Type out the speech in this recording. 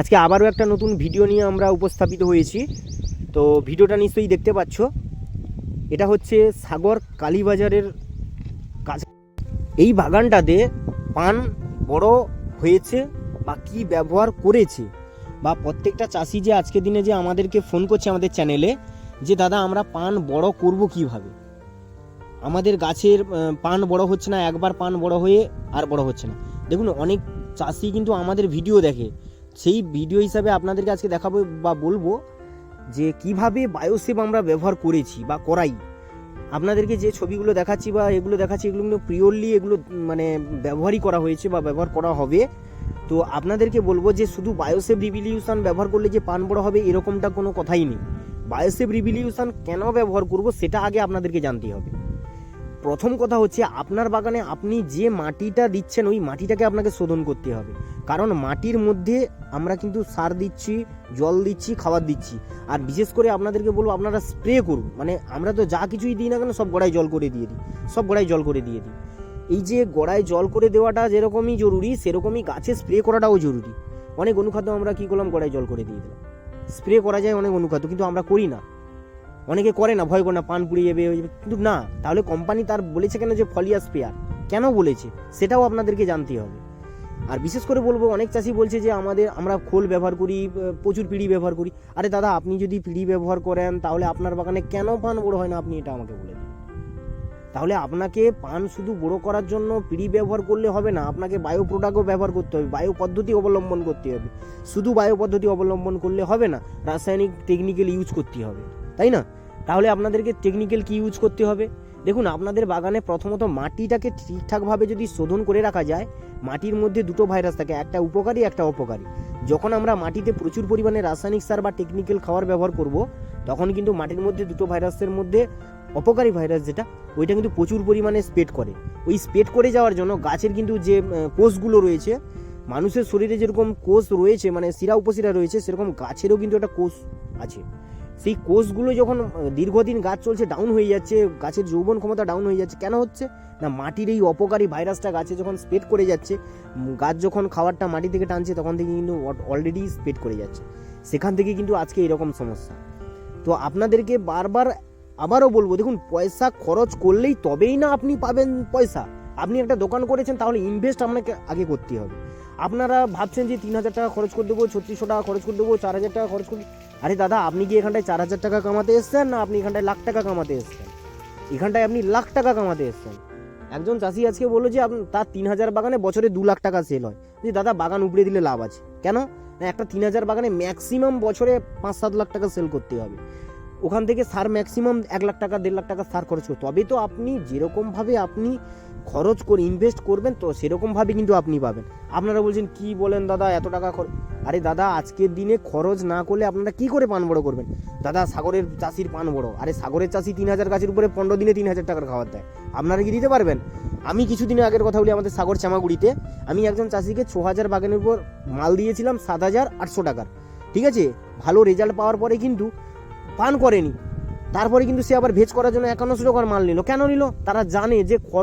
আজকে আবারও একটা নতুন ভিডিও নিয়ে আমরা উপস্থাপিত হয়েছি। তো ভিডিওটা নিশ্চয়ই দেখতে পাচ্ছ। এটা হচ্ছে সাগর কালীবাজারের কাছে এই বাগানটাতে পান বড় হয়েছে বা কি ব্যবহার করেছে বা প্রত্যেকটা চাষি যে আজকের দিনে যে আমাদেরকে ফোন করছে আমাদের চ্যানেলে যে, দাদা, আমরা পান বড় করব কীভাবে? আমাদের গাছের পান বড় হচ্ছে না, একবার পান বড় হয়ে আর বড় হচ্ছে না। দেখুন, অনেক চাষি কিন্তু আমাদের ভিডিও দেখে। সেই ভিডিও হিসাবে আপনাদেরকে আজকে দেখাবো বা বলব যে কীভাবে বায়োসেভ আমরা ব্যবহার করেছি বা করাই। আপনাদেরকে যে ছবিগুলো দেখাচ্ছি বা এগুলো দেখাচ্ছি, এগুলো কিন্তু পিওরলি এগুলো মানে ব্যবহারই করা হয়েছে বা ব্যবহার করা হবে। তো আপনাদেরকে বলব যে শুধু বায়োসেভ রিভিলিউশন ব্যবহার করলে যে পান বড় হবে, এরকমটা কোনো কথাই নেই। বায়োসেভ রিভিলিউশন কেন ব্যবহার করব, সেটা আগে আপনাদেরকে জানতে হবে। প্রথম কথা হচ্ছে আপনার বাগানে আপনি যে মাটিটা দিচ্ছেন, ওই মাটিটাকে আপনাকে শোধন করতে হবে। কারণ মাটির মধ্যে আমরা কিন্তু সার দিচ্ছি, জল দিচ্ছি, খাবার দিচ্ছি। আর বিশেষ করে আপনাদেরকে বলব, আপনারা স্প্রে করুন। মানে আমরা তো যা কিছুই দিই না কেন, সব গোড়ায় জল করে দিয়ে দিই। সব গোড়ায় জল করে দিয়ে দিই। এই যে গোড়ায় জল করে দেওয়াটা যেরকমই জরুরি, সেরকমই গাছে স্প্রে করাটাও জরুরি। অনেক অনুখাদ্য আমরা কী করলাম, গোড়ায় জল করে দিয়ে দিলাম। স্প্রে করা যায় অনেক অনুখাদ্য, কিন্তু আমরা করি না। অনেকে করে না, ভয় করে না, পান পুড়িয়ে যাবে। কিন্তু না, তাহলে কোম্পানি তার বলেছে কেন যে ফলিয়া স্পেয়ার কেন বলেছে? সেটাও আপনাদেরকে জানতে হবে। আর বিশেষ করে বলব, অনেক চাষি বলছে যে আমাদের, আমরা খোল ব্যবহার করি প্রচুর পিড়ি ব্যবহার করি। আরে দাদা, আপনি যদি পিড়ি ব্যবহার করেন, তাহলে আপনার বাগানে কেন পান বড় হয় না? আপনি এটা আমাকে বলে দিন। তাহলে আপনাকে পান শুধু বড় করার জন্য পিড়ি ব্যবহার করলে হবে না, আপনাকে বায়ো প্রোডাক্টও ব্যবহার করতে হবে, বায়ো পদ্ধতি অবলম্বন করতে হবে। শুধু বায়ো পদ্ধতি অবলম্বন করলে হবে না, রাসায়নিক টেকনিক্যাল ইউজ করতে হবে। তাই না? তাহলে আপনাদেরকে টেকনিক্যাল কি ইউজ করতে হবে? দেখুন, আপনাদের বাগানে প্রথমত মাটিটাকে ঠিকঠাকভাবে যদি শোধন করে রাখা যায়, মাটির মধ্যে দুটো ভাইরাস থাকে, একটা উপকারী, একটা অপকারী। যখন আমরা মাটিতে প্রচুর পরিমাণে রাসায়নিক সার বা টেকনিক্যাল খাবার ব্যবহার করব, তখন কিন্তু মাটির মধ্যে দুটো ভাইরাসের মধ্যে অপকারী ভাইরাস যেটা, ওইটা কিন্তু প্রচুর পরিমাণে স্প্রেড করে। ওই স্প্রেড করে যাওয়ার জন্য গাছের কিন্তু যে কোষগুলো রয়েছে, মানুষের শরীরে যেরকম কোষ রয়েছে মানে শিরা, উপশিরা রয়েছে, সেরকম গাছেরও কিন্তু একটা কোষ আছে। সেই কোষগুলো যখন দীর্ঘদিন গাছ চলছে ডাউন হয়ে যাচ্ছে, গাছের যৌবন ক্ষমতা ডাউন হয়ে যাচ্ছে, কেন হচ্ছে? না, মাটির এই অপকারী ভাইরাসটা গাছে যখন স্প্রেড করে যাচ্ছে গাছ যখন খাবারটা মাটি থেকে টানছে, তখন থেকে কিন্তু অলরেডি স্প্রেড করে যাচ্ছে। সেখান থেকে কিন্তু আজকে এরকম সমস্যা। তো আপনাদেরকে বারবার আবারও বলব, দেখুন, পয়সা খরচ করলেই তবেই না আপনি পাবেন পয়সা। আপনি একটা দোকান করেছেন, তাহলে ইনভেস্ট আপনাকে আগে করতে হবে। আপনারা ভাবছেন যে তিন হাজার টাকা খরচ করে দেবো, ছত্রিশশো টাকা খরচ করে দেবো, চার হাজার টাকা খরচ করে আরে দাদা, আপনি কি এখানটায় চার হাজার টাকা কামাতে এসছেন না আপনি এখানটায় লাখ টাকা কামাতে এসছেন? এখানটায় আপনি লাখ টাকা কামাতে এসছেন। একজন চাষি আজকে বলল যে তার তিন হাজার বাগানে বছরে দু লাখ টাকা সেল হয়। যে দাদা, বাগান উপড়ে দিলে লাভ আছে। কেন? একটা তিন হাজার বাগানে ম্যাক্সিমাম বছরে পাঁচ সাত লাখ টাকা সেল করতে হবে। ওখান থেকে সার ম্যাক্সিমাম এক লাখ টাকা, দেড় লাখ টাকা সার খরচ করতে। তবে তো আপনি যেরকমভাবে আপনি খরচ করে ইনভেস্ট করবেন, তো সেরকমভাবে কিন্তু আপনি পাবেন। আপনারা বলছেন, কি বলেন দাদা, এত টাকা খরচ আরে দাদা, আজকের দিনে খরচ না করলে আপনারা কি করে পান বড় করবেন? দাদা, সাগরের চাষির পান বড়। আরে সাগরের চাষি তিন হাজার গাছের উপরে পনেরো দিনে তিন হাজার টাকার খাবার দেয়। আপনারা কি দিতে পারবেন? আমি কিছুদিন আগের কথা বলি আমাদের সাগর চামাগুড়িতে। আমি একজন চাষিকে ছ হাজার বাগানের উপর মাল দিয়েছিলাম সাত হাজার আটশো টাকার। ঠিক আছে? ভালো রেজাল্ট পাওয়ার পরে কিন্তু পান করেনি। তারপরে কিন্তু সে আবার ভেজ করার জন্য একান্ন টাকার মাল নিল। কেন নিল? তারা জানে যে খরচ